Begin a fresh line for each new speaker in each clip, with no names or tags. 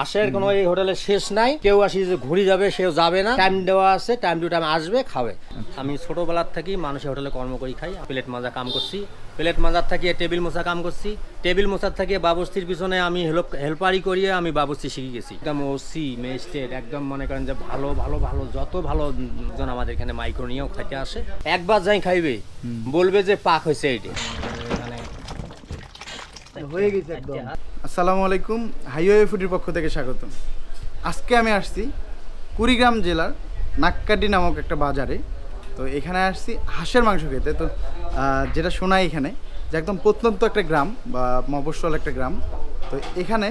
হাঁসের কোনো এই হোটেলে শেষ নাই। কেউ আসি যে ঘুরি যাবে সেও যাবে না। টাইম দেওয়া আছে টাইম টু টাইম আসবে খাবে। আমি ছোটবেলার থেকে মানুষের হোটেলে কর্ম করি খাই। প্লেট মাজা কাম করছি। প্লেট মাজার থেকে টেবিল মোছা কাম করছি। টেবিল মোছার থেকে বাবুস্তির পিছনে আমি হেল্প হেল্পারি করিয়ে আমি বাবুস্তি শিখে গেছি। একদম ওসি মেস্টেড একদম মনে করেন যে ভালো ভালো ভালো যত ভালো জন আমাদের এখানে মাইক্রো নিয়েও খাইতে আসে একবার যাই খাইবে। বলবে যে পাক হয়েছে এইটা। মানে
হয়ে গেছে একদম। আসসালামু আলাইকুম, হাইওয়ে ফুডির পক্ষ থেকে স্বাগতম। আজকে আমি আসছি কুড়িগ্রাম জেলার নাক্কাডি নামক একটা বাজারে। তো এখানে আসছি হাঁসের মাংস খেতে। তো যেটা শোনাই এখানে যে একদম প্রত্যন্ত একটা গ্রাম বা মফস্বল একটা গ্রাম। তো এখানে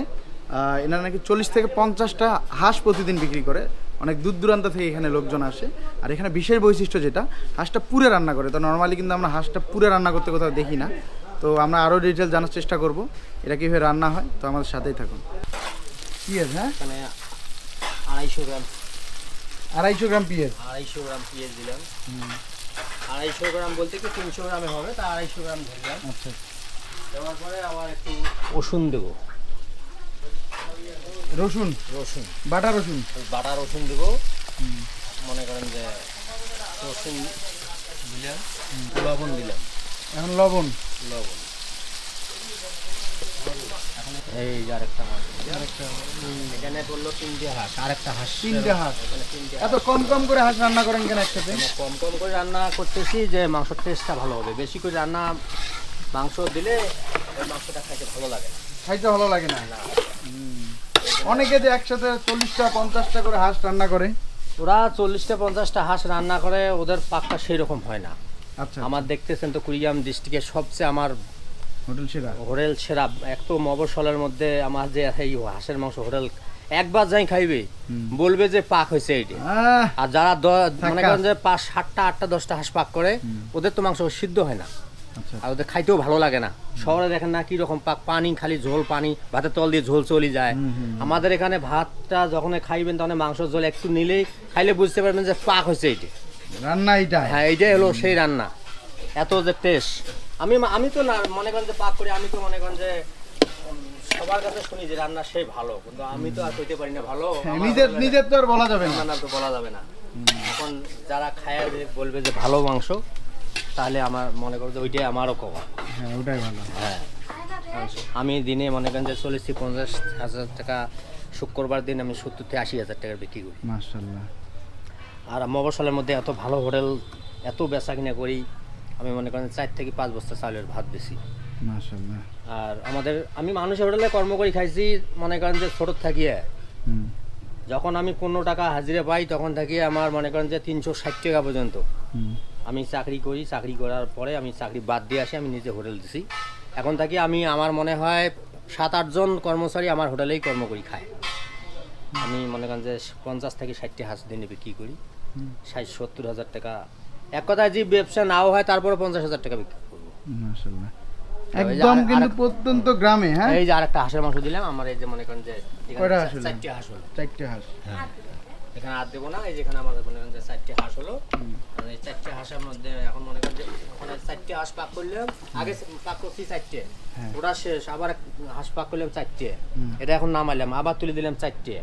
এনারা নাকি চল্লিশ থেকে পঞ্চাশটা হাঁস প্রতিদিন বিক্রি করে। অনেক দূর দূরান্ত থেকে এখানে লোকজন আসে। আর এখানে বিশেষ বৈশিষ্ট্য যেটা, হাঁসটা পুরে রান্না করে। তো নর্মালি কিন্তু আমরা হাঁসটা পুরে রান্না করতে কোথাও দেখি না। তো আমরা আরও ডিটেল জানার চেষ্টা করব। এটা কীভাবে রান্না হয় তো আমাদের সাথেই থাকুন। পিঁয়াজ হ্যাঁ?
এখানে আড়াইশো গ্রাম।
আড়াইশো গ্রাম পিঁয়াজ।
আড়াইশো গ্রাম পেঁয়াজ দিলাম। আড়াইশো গ্রাম বলতে কি তিনশো গ্রামে হবে তা আড়াইশো গ্রাম ধরলাম
আচ্ছা।
দেওয়ার পরে আবার একটু রসুন দেবো।
রসুন?
রসুন।
বাটা রসুন?
বাটা রসুন দেবো। মনে করেন যে রসুন দিলাম। লবণ দিলাম।
এখন লবণ।
লবণ এই আরেকটা মাছ এখানে বলল তিনটে হাঁস আরেকটা হাঁস।
তিনটে হাঁস। এত কম কম করে হাঁস রান্না করেন কেন একসাথে?
কম কম করে রান্না করতেছি যে মাংসের টেস্টটা ভালো হবে। বেশি করে রান্না মাংস দিলে মাংসটা খাইতে ভালো লাগে না।
খাইতে ভালো লাগে না। অনেকে যে একসাথে চল্লিশটা পঞ্চাশটা করে হাঁস রান্না করে।
ওরা চল্লিশটা পঞ্চাশটা হাঁস রান্না করে ওদের পাকটা সেই রকম হয় না। আমার দেখতেছেন তো কুড়িগ্রাম ডিস্ট্রিক্টের সবচেয়ে আমার
হোটেল সেরা?
হোটেল সেরা একটু মবসলের মধ্যে আমার যে এই হাঁসের মাংস হোটেল একবার যাই খাইবে বলবে যে পাক হয়েছে এইটা। আর যারা মনে করেন যে পাঁচ সাতটা আটটা দশটা হাঁস পাক করে ওদের তো মাংস সিদ্ধ হয় না।
আচ্ছা।
আর ওদের খাইতেও ভালো লাগে না। শহরে দেখেন না কি রকম পাক পানি খালি ঝোল পানি ভাতের তল দিয়ে ঝোল চলি যায়। আমাদের এখানে ভাতটা যখন খাইবেন তখন মাংস ঝোল একটু নিলেই খাইলে বুঝতে পারবেন যে পাক হয়েছে এইটা।
রান্না এইটা
হ্যাঁ এইটাই হলো সেই রান্না। এত যে টেস্ট আমি আমি তো না মনে করেন যে পাক করি আমি তো মনে করেন যে সবার কাছে শুনি যে রান্না সেই ভালো কিন্তু আমি তো আর কইতে পারি না ভালো।
হ্যাঁ, নিজের নিজের তো আর বলা যাবে না।
তো বলা যাবে না। এখন যারা খায় বলবে যে ভালো মাংস তাহলে আমার মনে করো যে ওইটাই আমারও কমা
হ্যাঁ ওটাই ভালো।
হ্যাঁ। আমি দিনে মনে করেন যে চল্লিশ থেকে পঞ্চাশ হাজার টাকা শুক্রবার দিন আমি সত্তর থেকে আশি হাজার টাকা বিক্রি করি।
মাশাল্লাহ
আর মবসালের মধ্যে এত ভালো হোটেল এত বেচা কিনা করি আমি মনে করেন চার থেকে পাঁচ বস্তা চালের ভাত বেশি আর আমাদের আমি মানুষের হোটেলে কর্ম করি খাইছি মনে করেন যে ছোটোর থাকিয়ে।
হুম।
যখন আমি পনেরো টাকা হাজিরা পাই তখন থেকে আমার মনে করেন যে তিনশো ষাট টাকা পর্যন্ত। আমি চাকরি করি চাকরি করার পরে আমি চাকরি বাদ দিয়ে আসি আমি নিজে হোটেল দিছি। এখন থাকি আমি আমার মনে হয় সাত আটজন কর্মচারী আমার হোটেলেই কর্ম করি খায়। আমি মনে করেন যে পঞ্চাশ থেকে ষাটটি হাঁস দিনে বিক্রি করি। ষাট সত্তর হাজার টাকা। এক কথায় যে ব্যবসা নাও হয় তারপরে পঞ্চাশ হাজার টাকা বিক্রি করব।
মাশাল্লাহ একদম কিন্তু প্রত্যন্ত গ্রামে হ্যাঁ?
এই যে আরেকটা হাঁসের মাংস দিলাম আমার এই যে মনে করেন যে এখানে
কয়টা হাঁস হলো?
চারটি হাঁস হলো।
চারটে হাঁস।
এখানে আর দেবো না এই যেখানে আমার মনে করেন যে চারটি হাঁস হলো। এই চারটি হাঁসের মধ্যে এখন মনে করেন যে ওখানে চারটি হাঁস পাক করলাম আগে পাক করছি চারটে।
হ্যাঁ।
ওটা শেষ আবার হাঁস পাক করলাম চারটে। এটা এখন নামাইলাম আবার তুলে দিলাম চারটে।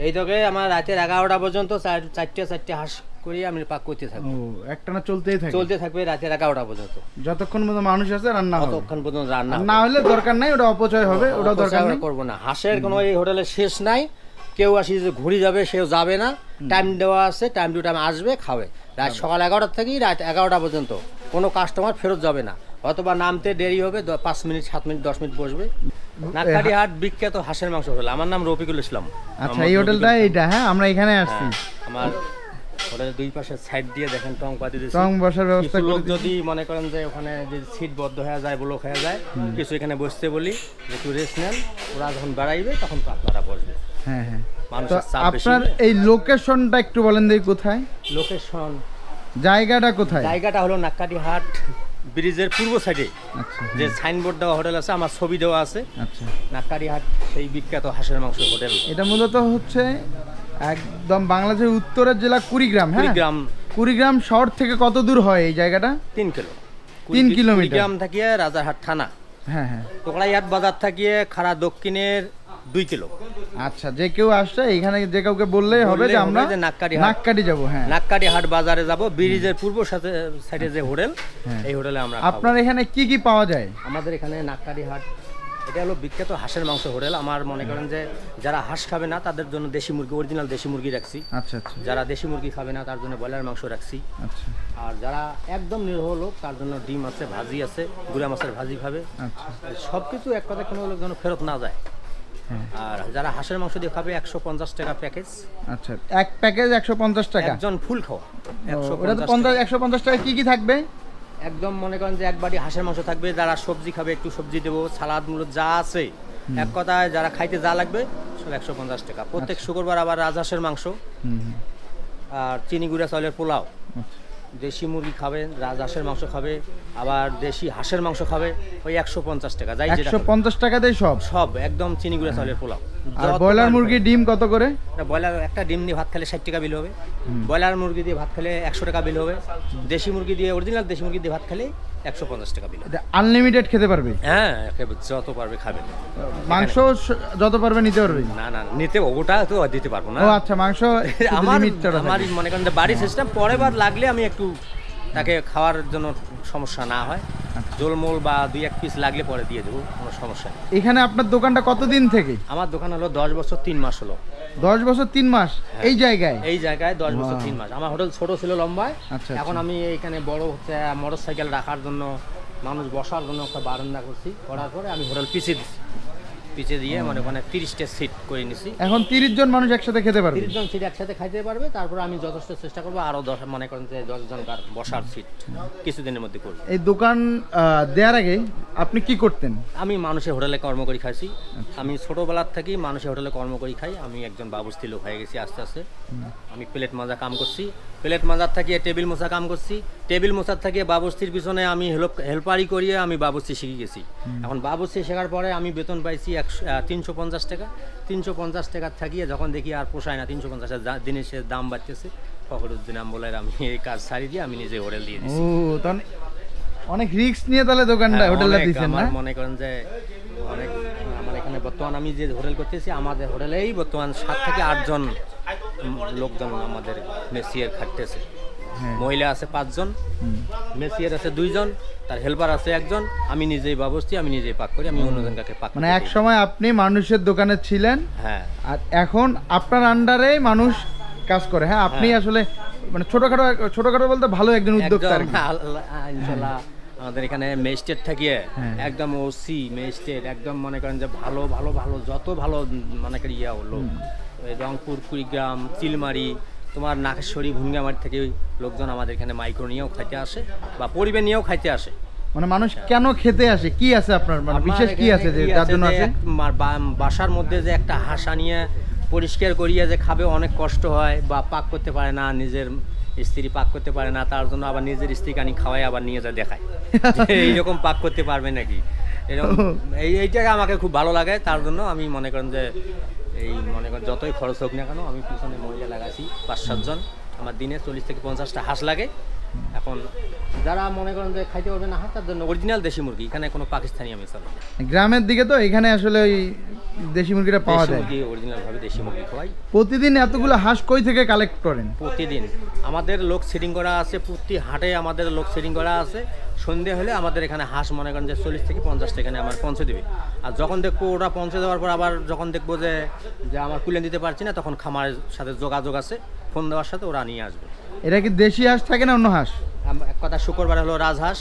এই থেকে আমার রাতের এগারোটা পর্যন্ত চার- চারটে চারটে হাঁস করি আমি পাক করতে থাকব।
একটানা চলতেই থাকে।
চলতে থাকবে রাতের এগারোটা পর্যন্ত।
যতক্ষণ মতো মানুষ আছে রান্না
ততক্ষণ পর্যন্ত রান্না
না হলে দরকার নাই ওটা অপচয় হবে ওটা দরকার নেই।
করব না। হাঁসের কোনো এই হোটেলে শেষ নাই। কেউ আসি যে ঘুরি যাবে সেও যাবে না। টাইম দেওয়া আছে টাইম টু টাইম আসবে খাবে। রাত সকাল এগারোটা থেকে রাত এগারোটা পর্যন্ত। কোনো কাস্টমার ফেরত যাবে না। অথবা নামতে দেরি হবে পাঁচ মিনিট সাত মিনিট দশ মিনিট বসবে। নাককাটি হাট বিখ্যাত হাঁসের মাংস হোটেল। আমার নাম রফিকুল ইসলাম।
আচ্ছা এই হোটেলটা এইটা হ্যাঁ? আমরা এখানে আসছি।
হ্যাঁ, আমার হোটেলের দুই পাশে সাইড দিয়ে দেখেন টং পাতি দিয়েছি।
রং বসার ব্যবস্থা
লোক যদি মনে করেন যে ওখানে যে সিট বদ্ধ হয়ে যায় ব্লক হয়ে যায় কিছু এখানে বসতে বলি একটু রেস্ট নেন ওরা যখন বেড়াইবে তখন তো আপনারা বসবে
হ্যাঁ হ্যাঁ। আপনার এই লোকেশনটা একটু বলেন দেখি কোথায়?
লোকেশন
জায়গাটা কোথায়?
জায়গাটা হলো নাক্কাটি হাট ব্রিজের পূর্ব সাইডে
আচ্ছা।
যে সাইনবোর্ড দেওয়া হোটেল আছে আমার ছবি দেওয়া আছে।
নাকারিহাট
নাক্কাটি সেই বিখ্যাত হাঁসের মাংস হোটেল।
এটা মূলত হচ্ছে একদম বাংলাদেশের উত্তরের জেলা কুড়িগ্রাম হ্যাঁ?
কুড়িগ্রাম।
কুড়িগ্রাম শহর থেকে কত দূর হয় এই জায়গাটা?
তিন কিলো।
তিন কিলোমিটার।
কুড়িগ্রাম থাকিয়ে রাজারহাট থানা।
হ্যাঁ হ্যাঁ।
টোকড়াইহাট বাজার থাকিয়ে খাড়া দক্ষিণের দুই কিলো।
আচ্ছা যে কেউ আসছে এখানে যে কাউকে বললেই হবে যে আমরা
নাককাটি।
নাককাটি যাব হ্যাঁ।
নাককাটি হাট বাজারে যাব ব্রিজের পূর্ব সাথে সাইডে যে হোটেল
হ্যাঁ।
এই হোটেলে আমরা
আপনার এখানে কি কি পাওয়া যায়?
আমাদের এখানে নাককাটি হাট এটা হলো বিখ্যাত হাঁসের মাংস হোটেল। আমার মনে করেন যে যারা হাঁস খাবে না তাদের জন্য দেশি মুরগি অরিজিনাল দেশি মুরগি রাখছি।
আচ্ছা আচ্ছা।
যারা দেশি মুরগি খাবে না তার জন্য ব্রয়লার মাংস রাখছি।
আচ্ছা।
আর যারা একদম নিরহ লোক তার জন্য ডিম আছে ভাজি আছে গুড়া মাছের ভাজি খাবে।
আচ্ছা।
সব কিছু এক কথা কোনো লোক যেন ফেরত না যায়। আর যারা হাঁসের মাংস দিয়ে খাবে একশো পঞ্চাশ টাকা প্যাকেজ।
আচ্ছা এক প্যাকেজ একশো পঞ্চাশ টাকা?
একজন ফুল খাওয়া একশো
ওটা তো
পঞ্চাশ
একশো পঞ্চাশ টাকা কি কি থাকবে?
একদম মনে করেন যে এক বাটি হাঁসের মাংস থাকবে যারা সবজি খাবে একটু সবজি দেবো সালাদ মূলত যা আছে। এক কথায় যারা খাইতে যা লাগবে সব একশো পঞ্চাশ টাকা। প্রত্যেক শুক্রবার আবার রাজহাঁসের মাংস। আর চিনি গুঁড়া চাউলের পোলাও।
আচ্ছা।
দেশি মুরগি খাবে রাজ হাঁসের মাংস খাবে আবার দেশি হাঁসের মাংস খাবে ওই একশো পঞ্চাশ টাকা যাই
একশো পঞ্চাশ টাকা দেয় সব?
সব একদম চিনি গুঁড়া চালের পোলাও।
আর ব্রয়লার
মুরগি
মুরগির ডিম কত করে?
ব্রয়লার একটা ডিম দিয়ে ভাত খেলে ষাট টাকা বিল হবে। ব্রয়লার মুরগি দিয়ে ভাত খেলে একশো টাকা বিল হবে। দেশি মুরগি দিয়ে অরিজিনাল দেশি মুরগি দিয়ে ভাত খেলে একশো পঞ্চাশ টাকা বিল
আনলিমিটেড খেতে পারবে?
হ্যাঁ যত পারবে খাবে।
মাংস যত পারবে নিতে পারবে?
না না নিতে ওটা তো দিতে পারব না।
ও আচ্ছা মাংস
আমার আমার মনে করেন বাড়ির বাড়ি সিস্টেম পরের বার লাগলে আমি একটু তাকে খাওয়ার জন্য সমস্যা না হয়। জলমল বা দুই এক পিস লাগলে পরে দিয়ে দেবো কোনো সমস্যা নেই।
এখানে আপনার দোকানটা কতদিন থেকে?
আমার দোকান হলো দশ বছর তিন মাস হলো।
দশ বছর তিন মাস? এই জায়গায়?
এই জায়গায় দশ বছর তিন মাস। আমার হোটেল ছোট ছিল লম্বায়
আচ্ছা,
এখন
আচ্ছা।
আমি এখানে বড় হচ্ছে মোটর সাইকেল রাখার জন্য মানুষ বসার জন্য একটা বারান্দা করছি। করার পরে আমি হোটেল পিছিয়ে দিচ্ছি। পিছিয়ে দিয়ে মানে ওখানে তিরিশটা সিট করে নিছি।
এখন তিরিশ জন মানুষ একসাথে খেতে পারবে।
তিরিশ জন সিট একসাথে খাইতে পারবে তারপর আমি যথেষ্ট চেষ্টা করব আরও দশ মনে করেন যে দশ জন বসার সিট কিছুদিনের মধ্যে করব
এই দোকান দেওয়ার আগে আপনি কি করতেন?
আমি মানুষের হোটেলে কর্ম করি খাইছি। আমি ছোটবেলার থেকেই মানুষের হোটেলে কর্ম করি খাই। আমি একজন বাবুস্তি লোক হয়ে গেছি আস্তে আস্তে। আমি প্লেট মাজা কাম করছি। প্লেট মাজার থাকিয়ে টেবিল মোছা কাম করছি। টেবিল মোছার থাকিয়ে বাবুস্তির পিছনে আমি হেল্প হেল্পারি করিয়ে আমি বাবুস্তি শিখে গেছি। এখন বাবুস্তি শেখার পরে আমি বেতন পাইছি একশো তিনশো পঞ্চাশ টাকা। তিনশো পঞ্চাশ টাকার থাকিয়ে যখন দেখি আর পোষায় না তিনশো পঞ্চাশের দা- জিনিসের দাম বাড়তেছে। ফখরুদ্দিন বলে আমি এই কাজ ছাড়ি দিয়ে আমি নিজে হোটেল দিয়ে দিচ্ছি
অনেক রিস্ক নিয়ে তাহলে দোকানটা
হ্যাঁ,
হোটেলটা
অনেক
দিচ্ছেন না?
আমার মনে করেন যে অনেক আমার এখানে বর্তমান আমি যে হোটেল করতেছি আমাদের হোটেলেই বর্তমান সাত থেকে আটজন লোকজন আমাদের মেসিয়ার খাটতেছে।
হ্যাঁ।
মহিলা আছে পাঁচজন মেসিয়ার আছে দুইজন তার হেল্পার আছে একজন আমি নিজেই বাবস্তি আমি নিজেই পাক করি আমি অন্যজনকে পাক
মানে এক সময় আপনি মানুষের দোকানে ছিলেন
হ্যাঁ
আর এখন আপনার আন্ডারে মানুষ কাজ করে হ্যাঁ আপনি
হ্যাঁ।
আসলে মানে ছোটখাটো ছোটখাটো বলতে ভালো একজন উদ্যোক্তা আর
একদম
কি।
আল্লাহ- ইনশাল্লাহ আমাদের এখানে মেজিস্ট্রেট থাকিয়ে
হ্যাঁ।
একদম ওসি মেজিস্ট্রেট একদম মনে করেন যে ভালো ভালো ভালো যত ভালো মানে ইয়া হলো রংপুর কুড়িগ্রাম চিলমারি তোমার নাকেশ্বরী ভুঙ্গামারি থেকে লোকজন আমাদের এখানে মাইক্রো নিয়েও খাইতে আসে বা পরিবার নিয়েও খাইতে আসে।
মানে মানুষ কেন খেতে আসে? কি আছে আপনার? মানে বিশেষ কি আছে যে যার জন্য আছে?
বাসার মধ্যে যে একটা হাসা নিয়ে পরিষ্কার করিয়ে যে খাবে অনেক কষ্ট হয় বা পাক করতে পারে না নিজের স্ত্রী পাক করতে পারে না তার জন্য আবার নিজের স্ত্রী কানি খাওয়াই আবার নিয়ে যা দেখায়। এইরকম পাক করতে পারবে নাকি? এরকম এই এইটাকে আমাকে খুব ভালো লাগে তার জন্য আমি মনে করেন যে এই মনে করেন যতই খরচ হোক না কেন আমি পিছনে মহিলা লাগাইছি পাঁচ সাতজন আমার দিনে চল্লিশ থেকে পঞ্চাশটা হাঁস লাগে। এখন যারা মনে করেন যে খাইতে পারবে না হাঁস তার জন্য অরিজিনাল দেশি মুরগি। এখানে কোনো পাকিস্তানি আমি চলে
গ্রামের দিকে তো এখানে আসলে ওই দেশি মুরগিটা পাওয়া যায়।
মুরগি অরিজিনাল ভাবে দেশি মুরগি খাওয়াই
প্রতিদিন এতগুলো হাঁস কই থেকে কালেক্ট করেন?
প্রতিদিন। আমাদের লোক সেটিং করা আছে প্রতি হাটে আমাদের লোক সেটিং করা আছে। সন্ধে হলে আমাদের এখানে হাঁস মনে করেন যে চল্লিশ থেকে পঞ্চাশ এখানে আমার পৌঁছে দেবে। আর যখন দেখব ওরা পৌঁছে দেওয়ার পর আবার যখন দেখব যে যে আমার কুলে দিতে পারছি না তখন খামারের সাথে যোগাযোগ আছে ফোন দেওয়ার সাথে ওরা নিয়ে আসবে।
এটা কি দেশি হাঁস থাকে না অন্য হাঁস?
এক কথা শুক্রবার হলো রাজহাঁস।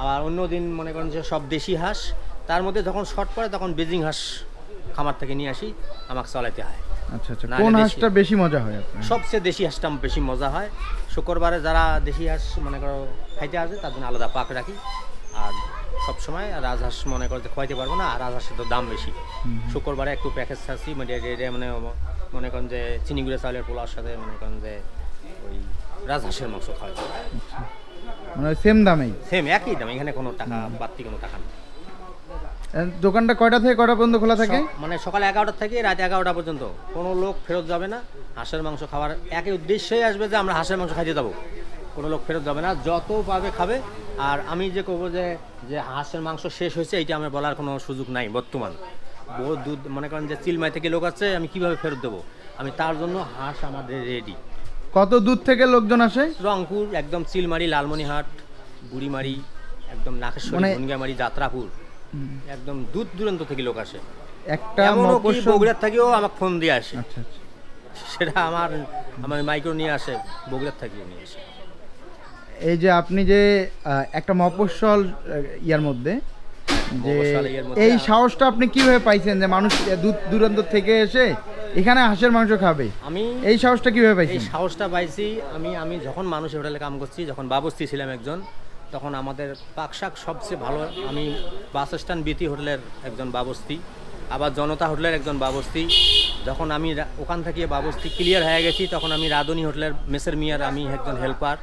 আবার অন্য দিন মনে করেন যে সব দেশি হাঁস। তার মধ্যে যখন শর্ট পড়ে তখন বেজিং হাঁস খামার থেকে নিয়ে আসি আমাকে চালাতে হয়।
আচ্ছা আচ্ছা। কোন হাঁসটা বেশি মজা হয় আপনার?
সবচেয়ে দেশি হাঁসটা বেশি মজা হয়। শুক্রবারে যারা দেশি হাঁস মনে করো খাইতে আসে তার জন্য আলাদা পাক রাখি। আর সবসময় রাজহাঁস মনে করো যে খাইতে পারব না আর রাজহাঁসের তো দাম বেশি। শুক্রবারে একটু প্যাকেজ ছাড়ছি মানে মানে মনে করেন যে চিনি গুঁড়ো চাউলের পোলাওর সাথে মনে করেন যে ওই রাজহাঁসের মাংস খাওয়া
মানে সেম দামেই?
সেম একই দাম এখানে কোনো টাকা বাড়তি কোনো টাকা নেই।
দোকানটা কয়টা থেকে কয়টা পর্যন্ত খোলা থাকে?
মানে সকাল এগারোটা থেকে রাত এগারোটা পর্যন্ত। কোনো লোক ফেরত যাবে না। হাঁসের মাংস খাওয়ার একই উদ্দেশ্যই আসবে যে আমরা হাঁসের মাংস খাইতে যাব। কোনো লোক ফেরত যাবে না। যত পাবে খাবে। আর আমি যে করব যে যে হাঁসের মাংস শেষ হয়েছে এইটা আমার বলার কোনো সুযোগ নাই বর্তমান। বহু দুধ মনে করেন যে চিলমাই থেকে লোক আছে আমি কীভাবে ফেরত দেবো? আমি তার জন্য হাঁস আমাদের রেডি
কত দূর থেকে লোকজন আসে?
রংপুর একদম চিলমারি লালমনিহাট বুড়িমারি একদম নাকেশ্বরী
মানে-
যাত্রাপুর। একদম দূর দূরান্ত থেকে লোক আসে।
একটা
এমনও কি বগুড়ার থেকেও আমাকে ফোন দিয়ে আসে।
আচ্ছা আচ্ছা।
সেটা আমার আমার মাইক্রো নিয়ে আসে বগুড়ার থেকেও নিয়ে আসে।
এই যে আপনি যে একটা মফস্বল ইয়ার মধ্যে যে এই সাহসটা আপনি কীভাবে পাইছেন যে মানুষ দূর দূরান্ত থেকে এসে এখানে হাঁসের মাংস খাবে?
আমি
এই সাহসটা কীভাবে
এই সাহসটা পাইছি। আমি আমি যখন মানুষের হোটেলে কাম করছি যখন বাবস্তি ছিলাম একজন তখন আমাদের পাকশাক সবচেয়ে ভালো। আমি বাস স্ট্যান্ড বিতি হোটেলের একজন বাবস্তি আবার জনতা হোটেলের একজন বাবস্তি যখন আমি ওখান থেকে বাবস্তি ক্লিয়ার হয়ে গেছি, তখন আমি রাধুনী হোটেলের মেসের মিয়ার আমি একজন হেল্পার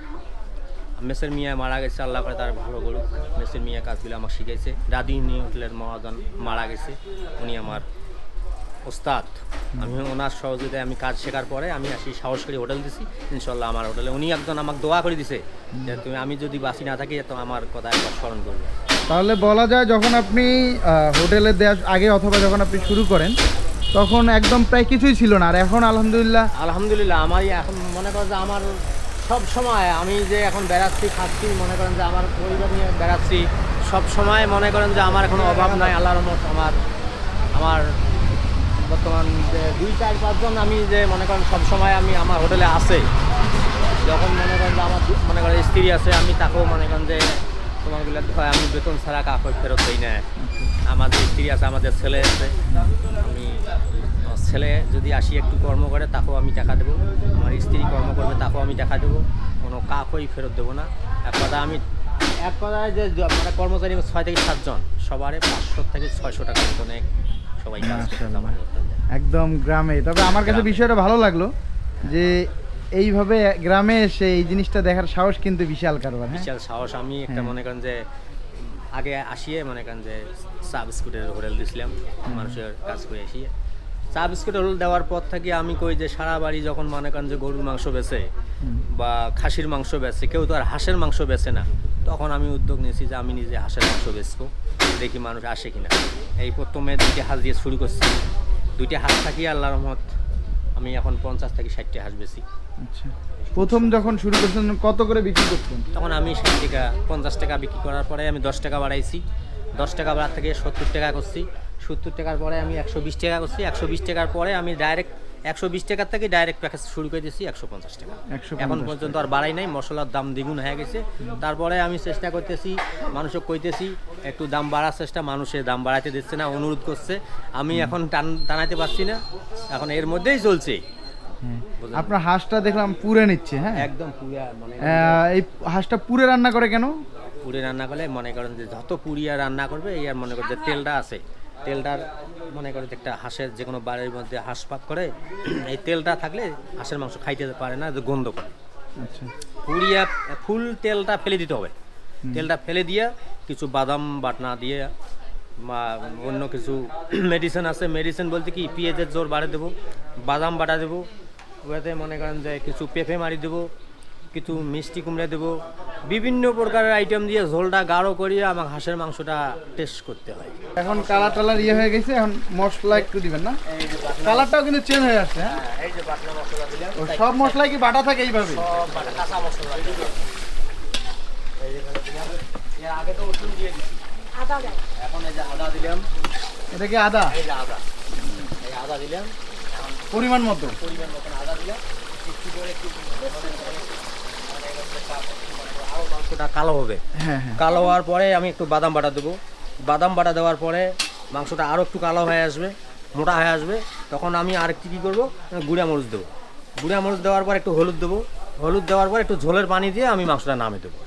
মেসের মিয়া মারা গেছে, আল্লাহ করে তার ভালো করুক। মেসের মিয়া কাজগুলো আমার শিখেছে রাধুনী হোটেলের মহাজন মারা গেছে, উনি আমার ওস্তাদ। আমি ওনার সহযোগিতায় আমি কাজ শেখার পরে আমি আসি সাহস করে হোটেল দিছি ইনশাল্লাহ আমার হোটেলে। উনি একজন আমাকে দোয়া করে দিছে যে তুমি আমি যদি বাসি না থাকি তো আমার কথা একবার স্মরণ করবে।
তাহলে বলা যায় যখন আপনি হোটেলে দেওয়ার আগে অথবা যখন আপনি শুরু করেন তখন একদম প্রায় কিছুই ছিল না। আর এখন আলহামদুলিল্লাহ?
আলহামদুলিল্লাহ আমার এখন মনে করেন যে আমার সব সময় আমি যে এখন বেড়াচ্ছি খাচ্ছি মনে করেন যে আমার পরিবার নিয়ে বেড়াচ্ছি সব সময় মনে করেন যে আমার কোনো অভাব নাই আল্লাহর মত আমার আমার বর্তমান যে দুই চার পাঁচজন আমি যে মনে করেন সবসময় আমি আমার হোটেলে আসে যখন মনে করেন যে আমার মনে করেন স্ত্রী আছে, আমি তাকেও মনে করেন যে তোমার হয়, আমি বেতন ছাড়া কাপড় ফেরত দিই না। আমাদের স্ত্রী আছে আমাদের ছেলে আছে, আমি ছেলে যদি আসি একটু কর্ম করে, তাকেও আমি টাকা দেবো। আমার স্ত্রী কর্ম করবে, তাকেও আমি টাকা দেবো। কোনো কাকই ফেরত দেবো না। এক কথা আমি, এক কথায় যে য- মানে কর্মচারী ছয় থেকে সাতজন। সবারে পাঁচশো থেকে ছয়শো টাকা বেতনে সবাই।
একদম গ্রামে। তবে আমার কাছে বিষয়টা ভালো লাগল যে এইভাবে গ্রামে এসে এই জিনিসটা দেখার সাহস কিন্তু বিশাল কারবার হ্যাঁ?
বিশাল সাহস। আমি একটা
হ্যাঁ।
মনে করেন যে আগে আসিয়ে মনে করেন যে চা বিস্কুটের হোটেল দিছিলাম মানুষের কাজ করে আসিয়ে। চা বিস্কুটের হোটেল দেওয়ার পর থেকে আমি কই যে সারা বাড়ি যখন মনে করেন যে গরুর মাংস বেচে বা খাসির মাংস বেচে কেউ তো আর হাঁসের মাংস বেচে না। তখন আমি উদ্যোগ নিয়েছি যে আমি নিজে হাঁসের মাংস বেচবো দেখি মানুষ আসে কিনা। এই প্রথমে দুইটি হাঁস দিয়ে শুরু করছি। দুইটি হাঁস থাকি আল্লাহ রহমত আমি এখন পঞ্চাশ থেকে ষাটটি হাঁস বেশি
আচ্ছা। প্রথম যখন শুরু করছেন কত করে বিক্রি করতেন?
তখন আমি ষাট টাকা পঞ্চাশ টাকা বিক্রি করার পরে আমি দশ টাকা বাড়াইছি। দশ টাকা বাড়ার থেকে সত্তর টাকা করছি। সত্তর টাকার পরে আমি একশো বিশ টাকা করছি। একশো বিশ টাকার পরে আমি ডাইরেক্ট একশো বিশ টাকার থেকে ডাইরেক্ট প্যাকেজ শুরু করে দিয়েছি একশো পঞ্চাশ টাকা। এখন পর্যন্ত আর বাড়াই নাই মশলার দাম দ্বিগুণ হয়ে গেছে। তারপরে আমি চেষ্টা করতেছি মানুষকে কইতেছি একটু দাম বাড়ার চেষ্টা মানুষের দাম বাড়াইতে দিচ্ছে না অনুরোধ করছে। আমি এখন টান টানাইতে পারছি না এখন এর মধ্যেই চলছে।
আপনার হাঁসটা দেখলাম পুরে নিচ্ছে হ্যাঁ?
একদম পুরা মানে
এই হাঁসটা পুরে রান্না করে কেন?
পুরি রান্না করলে মনে করেন যে যত পুরিয়া রান্না করবে এই আর মনে করেন যে তেলটা আছে। তেলটার মনে করেন যে একটা হাঁসের যে কোনো বাড়ির মধ্যে হাঁস পাক করে এই তেলটা থাকলে হাঁসের মাংস খাইতে পারে না যে গন্ধ করে।
আচ্ছা।
পুরিয়া ফুল তেলটা ফেলে দিতে হবে। তেলটা ফেলে দিয়ে কিছু বাদাম বাটনা দিয়ে বা অন্য কিছু মেডিসিন আছে মেডিসিন বলতে কি পেঁয়াজের জোর বাড়ে দেবো বাদাম বাটা দেবো ওয়াতে মনে করেন যে কিছু পেঁপে মারি দেবো কিছু মিষ্টি কুমড়া দেবো বিভিন্ন প্রকারের আইটেম দিয়ে ঝোলটা গাঢ় করিয়ে আমার হাঁসের মাংসটা টেস্ট করতে হয়।
এখন কালার টালার ইয়ে হয়ে গেছে এখন মশলা একটু দিবেন না? কালারটাও কিন্তু চেঞ্জ হয়ে আসছে হ্যাঁ?
এই যে বাটনা মশলা দিলাম।
সব মশলাই কি বাটা থাকে এইভাবে?
সব বাটা কাঁচা মশলা। এই যে দিলাম। এর আগে তো রসুন দিয়ে দিছি। এখন এই যে আদা দিলাম।
এটা কি আদা?
এই যে আদা। এই আদা দিলাম।
পরিমাণ মতো।
পরিমাণ মতন আদা দিলাম। একটু করে একটু মাংসটা কালো হবে।
হ্যাঁ হ্যাঁ।
কালো হওয়ার পরে আমি একটু বাদাম বাটা দেবো। বাদাম বাটা দেওয়ার পরে মাংসটা আরও একটু কালো হয়ে আসবে মোটা হয়ে আসবে। তখন আমি আর একটু কী করব? গুঁড়া মরিচ দেবো। গুঁড়া মরিচ দেওয়ার পর একটু হলুদ দেবো। হলুদ দেওয়ার পর একটু ঝোলের পানি দিয়ে আমি মাংসটা নামে দেবো।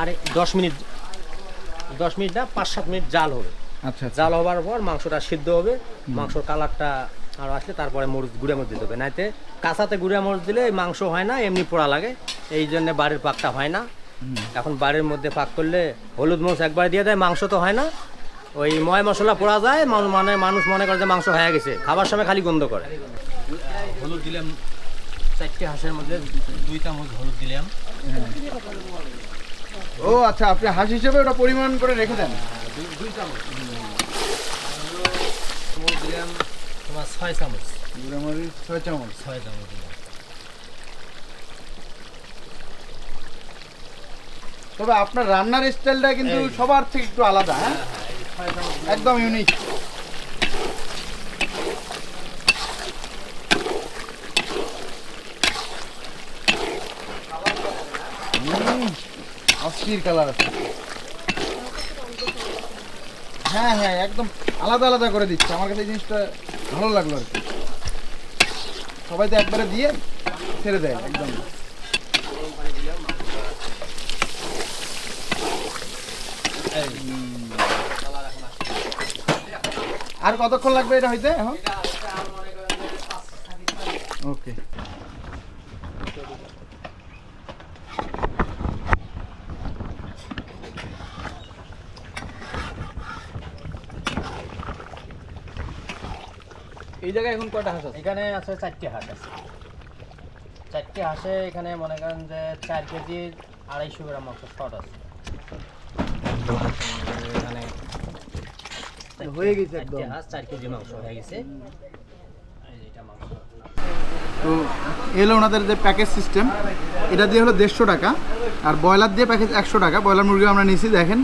আরে দশ মিনিট দশ মিনিট না পাঁচ সাত মিনিট জাল হবে।
আচ্ছা আচ্ছা।
জাল হবার পর মাংসটা সিদ্ধ হবে মাংসর কালারটা আর আসলে তারপরে মরিচ গুঁড়া মরিচ দিতে হবে। নাইতে কাঁচাতে গুঁড়া মরিচ দিলে এই মাংস হয় না এমনি পোড়া লাগে। এই জন্য বাড়ির পাকটা হয় না। এখন বাড়ির মধ্যে পাক করলে হলুদ মরিচ একবার দিয়ে দেয় মাংস তো হয় না। ওই ময় মশলা পোড়া যায় মান- মানে মানুষ মনে করে যে মাংস হয়ে গেছে। খাবার সময় খালি গন্ধ করে। হলুদ দিলাম চারটে হাঁসের মধ্যে দুই চামচ হলুদ দিলাম।
ও আচ্ছা আপনি হাঁস হিসেবে ওটা পরিমাণ করে রেখে দেন?
তোমার দিলাম তোমার ছয় চামচ।
গুঁড়ামরিচ ছয় চামচ।
ছয় চামচ দিলাম।
তবে আপনার রান্নার স্টাইলটা কিন্তু সবার থেকে একটু আলাদা হ্যাঁ? একদম ইউনিক অস্থির কালার আছে। হ্যাঁ হ্যাঁ একদম আলাদা আলাদা করে দিচ্ছে। আমার কাছে এই জিনিসটা ভালো লাগল আর কি। সবাই তো একবারে দিয়ে ছেড়ে দেয় একদম। আর কতক্ষণ লাগবে এটা হইতে এখন? ওকে
এই জায়গায় এখন কয়টা হাঁস আছে? এখানে আছে চারটে হাঁস আছে। চারটে হাঁসে এখানে মনে করেন যে চার কেজি আড়াইশো গ্রাম মাংস শর্ট আছে। এখানে
হয়ে গেছে একদম।
হাঁস চার কেজি মাংস হয়ে গেছে।
তো এলো ওনাদের যে প্যাকেজ সিস্টেম এটা দিয়ে হলো দেড়শো টাকা আর ব্রয়লার দিয়ে প্যাকেজ একশো টাকা। ব্রয়লার মুরগি আমরা নিয়েছি দেখেন।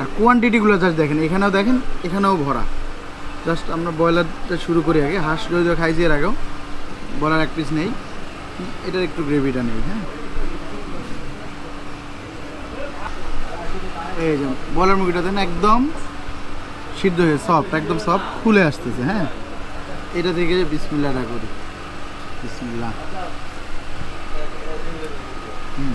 আর কোয়ান্টিটিগুলো জাস্ট দেখেন এখানেও দেখেন এখানেও ভরা। জাস্ট আমরা ব্রয়লারটা শুরু করি আগে। হাঁস যদিও খাইছি এর আগেও। ব্রয়লার এক পিস নেই। এটার একটু গ্রেভিটা নেই হ্যাঁ? এই যে ব্রয়লার মুরগিটা দেন, একদম সিদ্ধ হয়ে সফট একদম সফট খুলে আসতেছে হ্যাঁ? এটা থেকে বিসমিল্লাটা করি। বিসমিল্লাহ। হুম।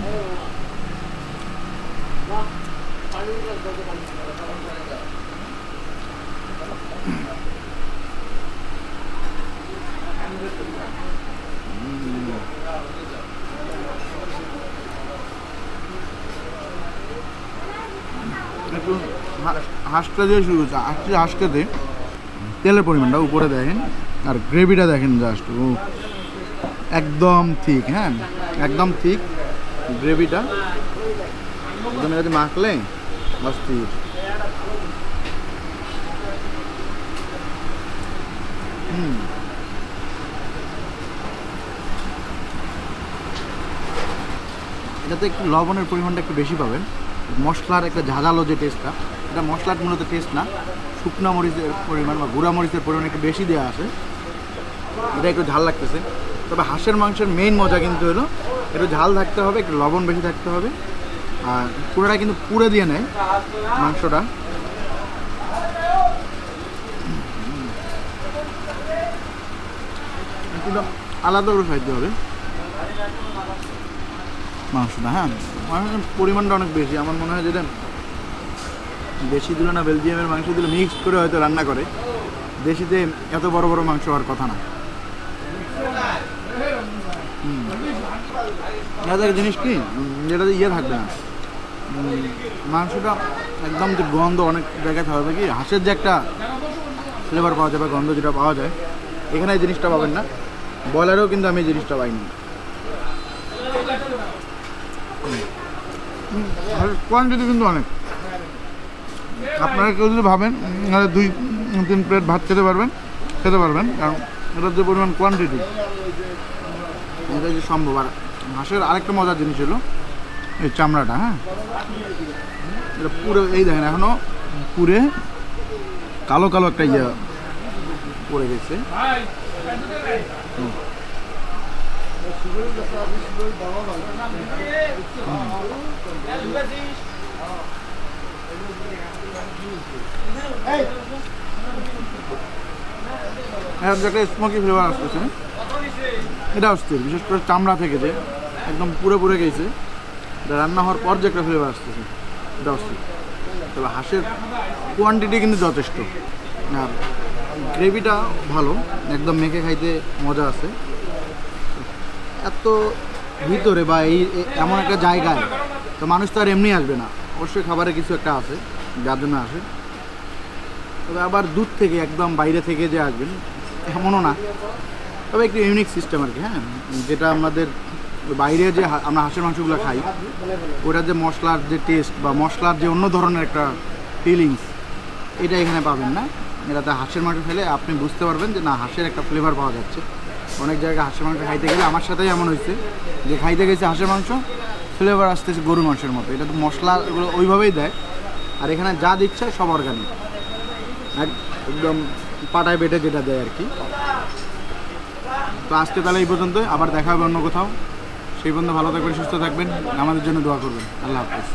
একটু হা- হাঁসটা দিয়ে শুরু করছে। হাঁসটি দিয়ে তেলের পরিমাণটা উপরে দেখেন, আর গ্রেভিটা দেখেন জাস্ট ও, একদম ঠিক হ্যাঁ একদম ঠিক গ্রেভিটা। একদম যদি মাখলে অস্থির হুম। এটাতে একটু লবণের পরিমাণটা একটু বেশি পাবেন। মশলার একটা ঝাঁঝালো যে টেস্টটা এটা মশলার মূলত টেস্ট না। শুকনো মরিচের পরিমাণ বা গুঁড়া মরিচের পরিমাণ একটু বেশি দেওয়া আছে। এটা একটু ঝাল লাগতেছে। তবে হাঁসের মাংসের মেইন মজা কিন্তু হলো, একটু ঝাল থাকতে হবে, একটু লবণ বেশি থাকতে হবে। আর পুরোটা কিন্তু পুড়ে দিয়ে নেয় মাংসটা। আলাদা করে খাইতে হবে। মাংসটা হ্যাঁ? পরিমাণটা অনেক বেশি। আমার মনে হয় যেটা দেশি দিল না বেলজিয়ামের মাংস দিলে মিক্স করে হয়তো রান্না করে। দেশিতে এত বড় বড় মাংস হওয়ার কথা না। জিনিস কি? যেটাতে ইয়ে থাকবে না। মাংসটা একদম যে গন্ধ অনেক জায়গায় থাকবে কি? হাঁসের যে একটা ফ্লেভার পাওয়া যায় বা গন্ধ যেটা পাওয়া যায়, এখানে এই জিনিসটা পাবেন না। ব্রয়লারেও কিন্তু আমি এই জিনিসটা পাইনি। কোয়ান্টিটি কিন্তু অনেক। আপনারা কেউ যদি ভাবেন দুই, তিন প্লেট ভাত খেতে পারবেন খেতে পারবেন, কারণ এটার যে পরিমাণ কোয়ান্টিটি এটা যে সম্ভব, আর হাঁসের আরেকটা মজার জিনিস হলো এই চামড়াটা হ্যাঁ? এটা পুরো, এই দেখেন, এখনও পুরে কালো কালো একটা ইয়ে পড়ে গেছে। হুম। যে একটা স্মোকি ফ্লেভার আসতেছে এটা অস্থির বিশেষ করে চামড়া থেকে যে, একদম পুরো পুরে গেছে। রান্না হওয়ার পর যে একটা ফ্লেভার আসতেছে, এটা অস্থির তবে হাঁসের কোয়ান্টিটি কিন্তু যথেষ্ট। আর গ্রেভিটা ভালো, একদম মেখে খাইতে মজা আছে। এত ভিতরে বা এই এমন একটা জায়গায়, তো মানুষ তো আর এমনি আসবে না। অবশ্যই খাবারে কিছু একটা আছে, যার জন্য আসে। তবে আবার দূর থেকে, একদম বাইরে থেকে যে আসবেন, এমনও না। তবে একটু ইউনিক সিস্টেম আর কি হ্যাঁ? যেটা আমাদের বাইরে যে আমরা হাঁসের মাংসগুলো খাই, ওটার যে মশলার যে টেস্ট বা মশলার যে অন্য ধরনের একটা ফিলিংস এটা এখানে পাবেন না। এটাতে হাঁসের মাংস খেলে আপনি বুঝতে পারবেন যে না, হাঁসের একটা ফ্লেভার পাওয়া যাচ্ছে। অনেক জায়গায় হাঁসের মাংস খাইতে গেলে, আমার সাথেই এমন হয়েছে যে খাইতে গেছে হাঁসের মাংস ফ্লেভার আসতেছে গরু মাংসের মতো। এটা তো মশলা এগুলো ওইভাবেই দেয়। আর এখানে যা দিচ্ছে সব অর্গানিক একদম পাটায় বেটে যেটা দেয় আর কি। তো আজকে তাহলে এই পর্যন্ত আবার দেখা হবে অন্য কোথাও। সেই পর্যন্ত ভালো থাকবেন, সুস্থ থাকবেন। আমাদের জন্য দোয়া করবেন। আল্লাহ হাফিজ।